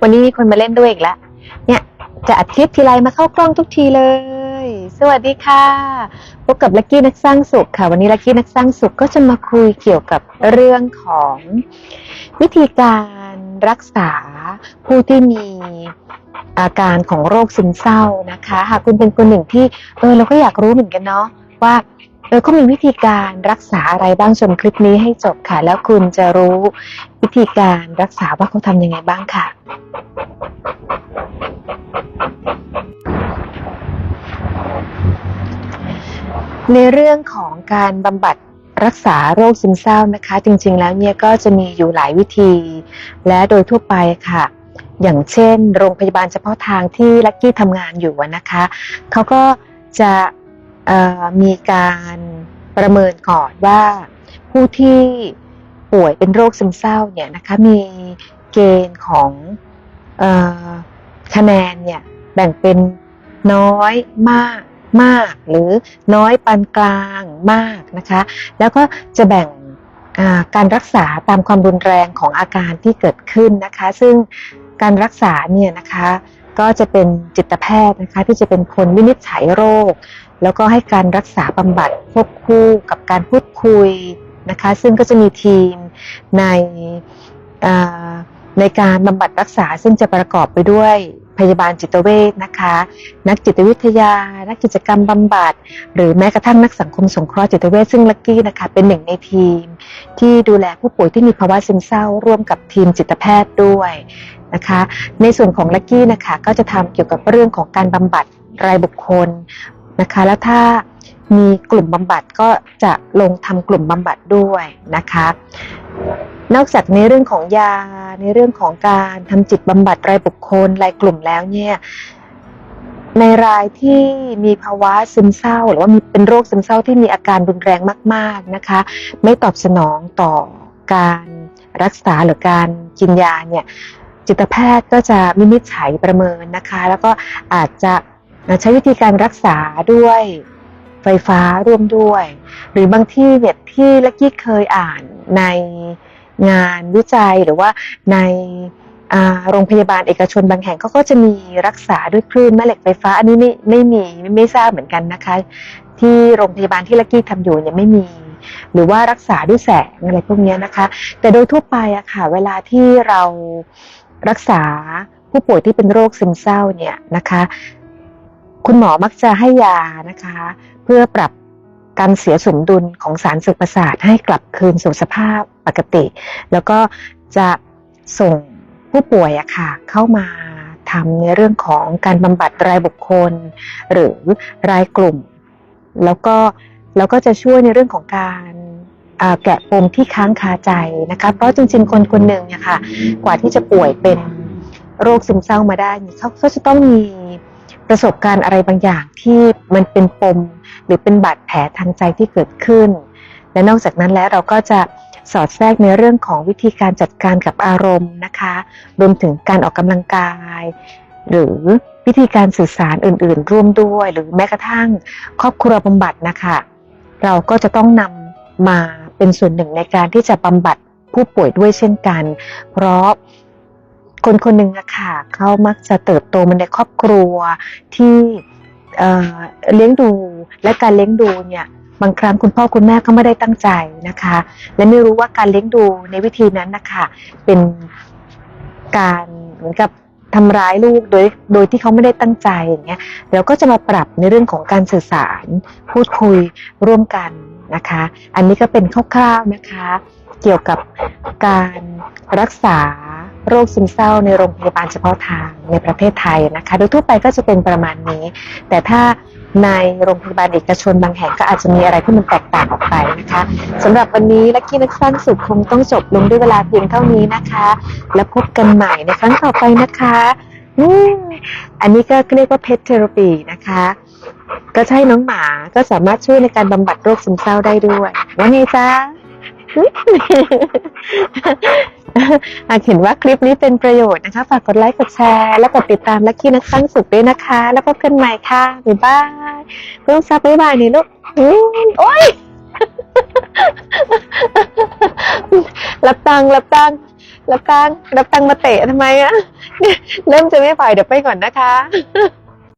วันนี้มีคนมาเล่นด้วยอีกแล้ว เนี่ยจะอัดคลิปทีไรมาเข้ากล้องทุกทีเลย สวัสดีค่ะ พบกับลักกี้นักสร้างสุขค่ะ วันนี้ลักกี้นักสร้างสุขก็จะมาคุยเกี่ยวกับเรื่องของ วิธีการรักษาผู้ที่มีอาการของโรคซึมเศร้านะคะ หากคุณเป็นคนหนึ่งที่เออเราก็อยากรู้เหมือนกันเนาะว่า เออเขามีวิธีการรักษาอะไรบ้างชมคลิปนี้ให้จบค่ะ แล้วคุณจะรู้วิธีการรักษาว่าเขาทำยังไงบ้างค่ะ ในเรื่องของการบำบัดรักษาโรคซึมเศร้านะคะ จริง ๆ แล้วเนี่ยก็จะมีอยู่หลายวิธี และโดยทั่วไปค่ะ อย่างเช่น โรงพยาบาลเฉพาะทางที่ลักกี้ทำงานอยู่นะคะเขาก็จะ มีการประเมินก่อนว่าผู้ที่ป่วยเป็นโรคซึมเศร้าเนี่ยนะคะมีเกณฑ์ของคะแนนเนี่ยแบ่งเป็นน้อยมากมาก หรือน้อยปานกลางมากนะคะ แล้วก็จะแบ่งการรักษาตามความรุนแรงของอาการที่เกิดขึ้นนะคะ ซึ่งการรักษาเนี่ยนะคะ ก็จะเป็นจิตแพทย์นะคะที่จะเป็นคนวินิจฉัยโรค แล้วก็ให้การรักษาบำบัดควบคู่กับการพูดคุยนะคะซึ่งก็จะมีทีมในในการบำบัดรักษาซึ่งจะประกอบไปด้วยพยาบาลจิตเวชนะคะ นักจิตวิทยา นักกิจกรรมบำบัด หรือแม้กระทั่งนักสังคมสงเคราะห์จิตเวชซึ่งลักกี้นะคะเป็นหนึ่งในทีม ที่ดูแลผู้ป่วยที่มีภาวะซึมเศร้า ร่วมกับทีมจิตแพทย์ด้วย นะคะ ในส่วนของลักกี้นะคะก็จะทำเกี่ยวกับเรื่องของการบำบัดรายบุคคลนะคะ แล้วถ้ามีกลุ่มบำบัดก็จะลงทำกลุ่มบำบัดด้วยนะคะ นอกจากในเรื่องของยาในเรื่องของการทำจิตบำบัดรายบุคคลรายกลุ่มแล้วเนี่ยในรายที่มีภาวะซึมเศร้า หรือว่ามีเป็นโรคซึมเศร้าที่มีอาการรุนแรงมาก ๆนะคะ ไม่ตอบสนองต่อการรักษาหรือการกินยาเนี่ย จิตแพทย์ก็จะวินิจฉัยประเมินนะคะ แล้วก็อาจจะใช้วิธีการรักษาด้วยไฟฟ้าร่วมด้วย หรือบางที่เนี่ยที่ลักกี้เคยอ่านในงานวิจัยหรือว่าในโรงพยาบาลเอกชนบางแห่งเขาก็จะมีรักษาด้วยคลื่นแม่เหล็กไฟฟ้า อันนี้ไม่ไม่มีไม่ทราบเหมือนกันนะคะ ที่โรงพยาบาลที่ลักกี้ทำอยู่เนี่ยไม่มี หรือว่ารักษาด้วยแสงอะไรพวกนี้นะคะ แต่โดยทั่วไปอะค่ะ เวลาที่เรา รักษาผู้ป่วยที่เป็นโรคซึมเศร้าเนี่ยนะคะ คุณหมอมักจะให้ยานะคะ เพื่อปรับการเสียสมดุลของสารสื่อประสาทให้กลับคืนสู่สภาพปกติ แล้วก็จะส่งผู้ป่วยอะค่ะ เข้ามาทำในเรื่องของการบำบัดรายบุคคล หรือรายกลุ่ม แล้วก็แล้วก็จะช่วยในเรื่องของการ แกะปมที่ค้างคาใจนะคะ เพราะจริงๆ คนคนหนึ่งเนี่ยค่ะ กว่าที่จะป่วยเป็นโรคซึมเศร้ามาได้เนี่ยเขาก็จะต้องมีประสบการณ์อะไรบางอย่างที่มันเป็นปม หรือเป็นบาดแผลทางใจที่เกิดขึ้น และนอกจากนั้นแล้วเราก็จะสอดแทรกในเรื่องของวิธีการจัดการกับอารมณ์นะคะ รวมถึงการออกกำลังกาย หรือวิธีการสื่อสารอื่น ๆ ร่วมด้วย หรือแม้กระทั่งครอบครัวบำบัดนะคะ เราก็จะต้องนำมา เป็นส่วนหนึ่งในการที่จะบำบัดผู้ป่วยด้วยเช่นกัน เพราะคนคนหนึ่งอะค่ะเขามักจะเติบโตมาในครอบครัวที่เเลี้ยงดูและการเลี้ยงดูเนี่ยบางครั้งคุณพ่อคุณแม่ก็ไม่ได้ตั้งใจนะคะ และไม่รู้ว่าการเลี้ยงดูในวิธีนั้นนะคะเป็นการเหมือนกับทำร้ายลูกโดยโดยที่เขาไม่ได้ตั้งใจอย่างเงี้ยเราก็จะมาปรับในเรื่องของการสื่อสาร พูดคุยร่วมกัน นะคะ อันนี้ก็เป็นคร่าวๆนะคะ เกี่ยวกับการรักษาโรคซึมเศร้าในโรงพยาบาลเฉพาะทางในประเทศไทยนะคะ โดยทั่วไปก็จะเป็นประมาณนี้ แต่ถ้าในโรงพยาบาลเอกชนบางแห่งก็อาจจะมีอะไรที่มันแตกต่างออกไปนะคะสำหรับวันนี้ลักกี้นักสร้างสุขคงต้องจบลงด้วยเวลาเพียงเท่านี้นะคะ แล้วพบกันใหม่ในครั้งต่อไปนะคะอันนี้ก็เรียกว่าเพ t เทอราปีนะคะ ก็ใช่น้องหมาก็สามารถช่วยในการบำบัดโรคซึมเศร้าได้ด้วย ว่าไงจ๊ะหากเห็นว่าคลิปนี้เป็นประโยชน์นะคะ ฝากกดไลค์ กดแชร์ และกดติดตามลักกี้นักสร้างสุขด้วยนะคะ แล้วพบกันใหม่ค่ะ บ๊ายบายเพิ่งซับบ๊ายบายนี่ลูกโอ๊ยรับตังรับตังรับตังรับตังมาเตะทำไมอะเริ่มจะไม่ไหวเดี๋ยวไปก่อนนะคะ